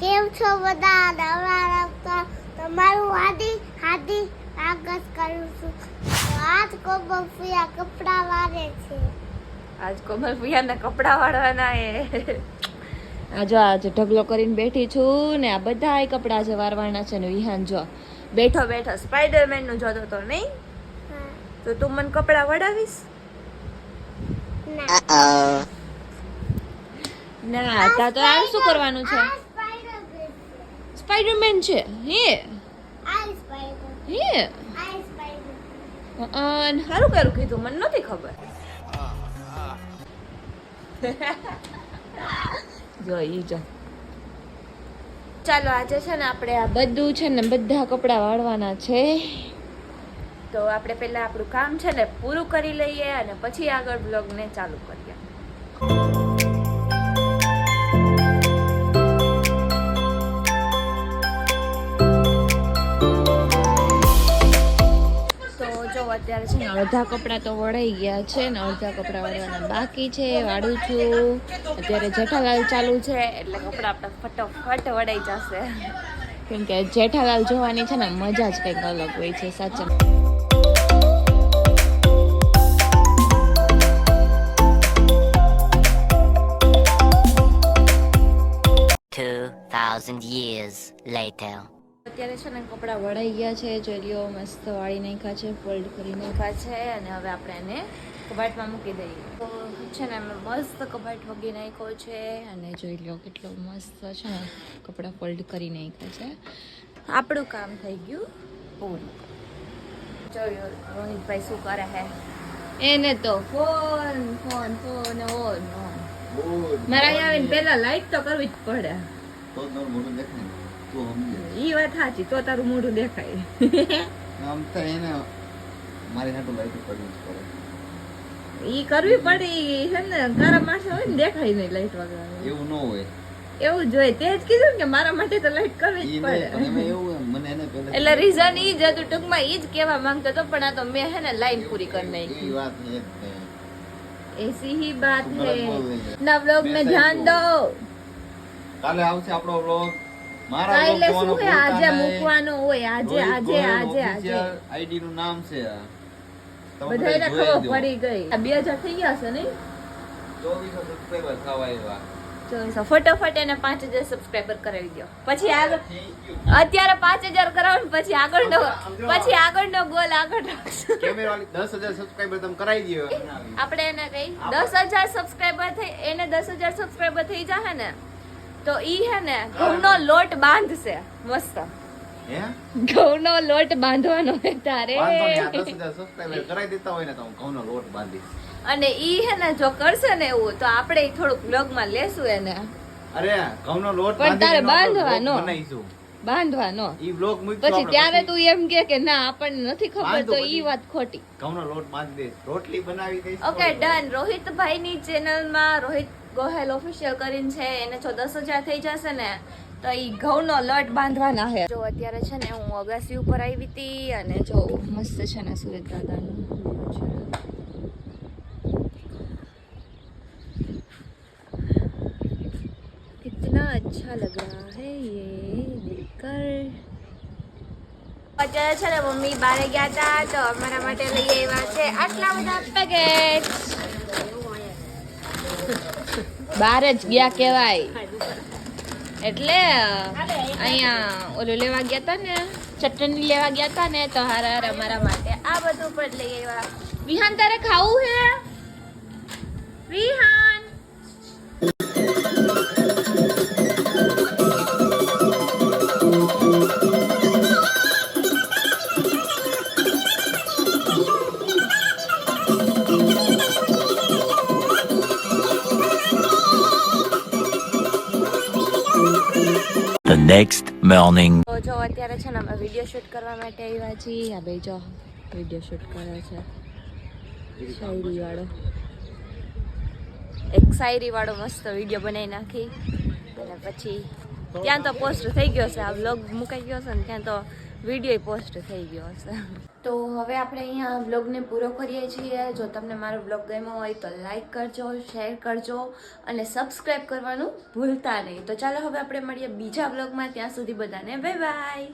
કેમ છો બધા? નવા રસ્તા તમારું હાદી હાદી સ્વાગત કરું છું. આજ કોમલ ફિયા કપડા વાળે છે. આજ કોમલ ભૈયાના કપડા વાળવાના એ. આ જો આજે ઢગલો કરીને બેઠી છું ને આ બધા કપડા જે વારવાના છે ને વિહાન જો. બેઠો બેઠો સ્પાઈડરમેનનું જોતો તો નહીં? તો તું મને કપડા વડાવીશ? ના. ના તા તો આ શું કરવાનું છે? સ્પાઈડરમેન છે. હે. હે. અન સારું કરું કીધું મને નહોતી ખબર. જો ઈ જો. ચાલો આજે છે ને આપણે આ બધું છે ને બધા કપડાં વાળવાના છે. તો આપણે પહેલાં આપણું કામ છે ને પૂરું કરી લઈએ અને પછી આગળ બ્લોગને ચાલુ કરીએ. અડધા કપડાં તો વળાઈ ગયા છે ને અડધા કપડાં વાળવાના બાકી છે, વાળું છું. અત્યારે જેઠાલાલ ચાલુ છે, એટલે કપડાં આપણા ફટોફટ વળાઈ જશે. કેમ કે જેઠાલાલ જોવાની છે ને, મજા જ કંઈક અલગ હોય છે, સાચા. Thousand years later. અત્યારે છે ને કપડાં વળાઈ ગયા છે જોઈ લ્યો મસ્ત વાળી નાખ્યા છે ફોલ્ડ કરી નાખ્યા છે અને હવે આપણે એને કબાટમાં મૂકી દઈએ. તો છે ને અમે મસ્ત કબાટ વગી નાખ્યો છે અને જોઈ લ્યો કેટલો મસ્ત છે ને કપડાં ફોલ્ડ કરી નાખ્યા છે. આપણું કામ થઈ ગયું પૂરું જોયું રોહિતભાઈ શું કરે હે? એને તો phone phone phone on on મારા અહીંયા આવીને પહેલાં લાઈટ તો કરવી જ પડે. તો ઈ વાત સાચી તો તારું મોઢું દેખાય. આમ કરવી પડે છે એવું જોઈએ તે મારા માટે તો લાઈટ કરવી જ પડે. એટલે રીઝન ઈ જ હતું ટૂંકમાં ઈ જ માંગતો હતો પણ આ તો મેં હે ને લાઈન પૂરી કરી નાખી. એસી હી બાત હે ના વ્લોગ મે ધ્યાન દો. કાલે આવશે આપણો વ્લોગ શું આજે મૂકવાનો હોય આજે આજે આજે આજે. Official નું નામ છે. બધાને ખબર પડી ગઈ. આ બે થઈ ગયા છે નહીં? 2400 subscriber થવા આવ્યા. ચોવીસો. ફટાફટ એને પાંચ હજાર સબસ્ક્રાઈબર કરાવી દો. પછી આગળ અત્યારે પાંચ હજાર કરાવો પછી આગળનો પછી આગળનો ગોલ આગળ દસ હજાર સબસ્ક્રાઈબર તમે કરાવી દો આપણે એને કહી દસ હજાર સબસ્ક્રાઈબર થઈ એને દસ હજાર સબસ્ક્રાઈબર થઈ જાય ને? તો ઈ હે ને ઘઉંનો લોટ બાંધશે. મસ્ત. ઘઉંનો લોટ બાંધવાનો હે તારે. વાંધો નહીં, આ 10000 subscriber કરાવી દેતા હોય ને તો હું ઘઉંનો લોટ બાંધીશ. અને ઈ હે ને જો કરશે ને એવું તો આપણે થોડુંક બ્લોગમાં લેશું એને. અરે ઘઉંનો લોટ પણ તારે બાંધવાનો. બનાવીશું. બાંધવાનો. ઈ બ્લોક મૂકી પછી ત્યારે તું એમ કે કે ના આપણને નથી ખબર તો ઈ વાત ખોટી. ઘઉંનો લોટ બાંધી દે રોટલી બનાવી દઈશ. ઓકે ડન રોહિતભાઈ ની ચેનલમાં રોહિત ગોહેલ ઓફિશિયલ કરીને છે એને જો દસ હજાર થઈ જશે ને તો ઈ ઘઉંનો લોટ બાંધવાના છે જો અત્યારે છે ને હું અગાસી ઉપર આવી હતી અને જો મસ્ત છે ને સુરત દાદાનું कितना अच्छा लग रहा है ये देखकर અત્યારે છે ને મમ્મી બારે ગયા હતા તો અમારા માટે લઈ આવ્યા છે આટલા બધા પેકેટ બાર જ ગયા કેવાય એટલે, અહીંયા ઓલું લેવા ગયા હતા ને, ચટણી લેવા ગયા હતા ને, તો હારા હારા અમારા માટે આ બધું પણ લઈ આવ્યા. વિહાન તારે ખાવું હે? વિહાન! The મોર્નિંગ જો અત્યારે છે ને અમે વીડિયો શૂટ કરવા માટે આવ્યા છીએ. આ બે જો વીડિયો શૂટ કરે છે. શાયરી વાળો એક શાયરી વાળો મસ્ત વીડિયો બનાવી નાખી. અને પછી ત્યાં તો પોસ્ટ થઈ ગયો છે. આ બ્લોગ મુકાઈ ગયો છે ને ત્યાં તો વીડિયો પોસ્ટ થઈ ગયો હશે. તો હવે આપણે અહીંયા બ્લોગને પૂરો કરીએ છીએ. જો તમને મારો બ્લોગ ગમ્યો હોય તો લાઈક કરજો શેર કરજો અને સબસ્ક્રાઈબ કરવાનું ભૂલતા નહીં. તો ચાલો હવે આપણે મળીએ બીજા બ્લોગમાં. ત્યાં સુધી બધાને બાય બાય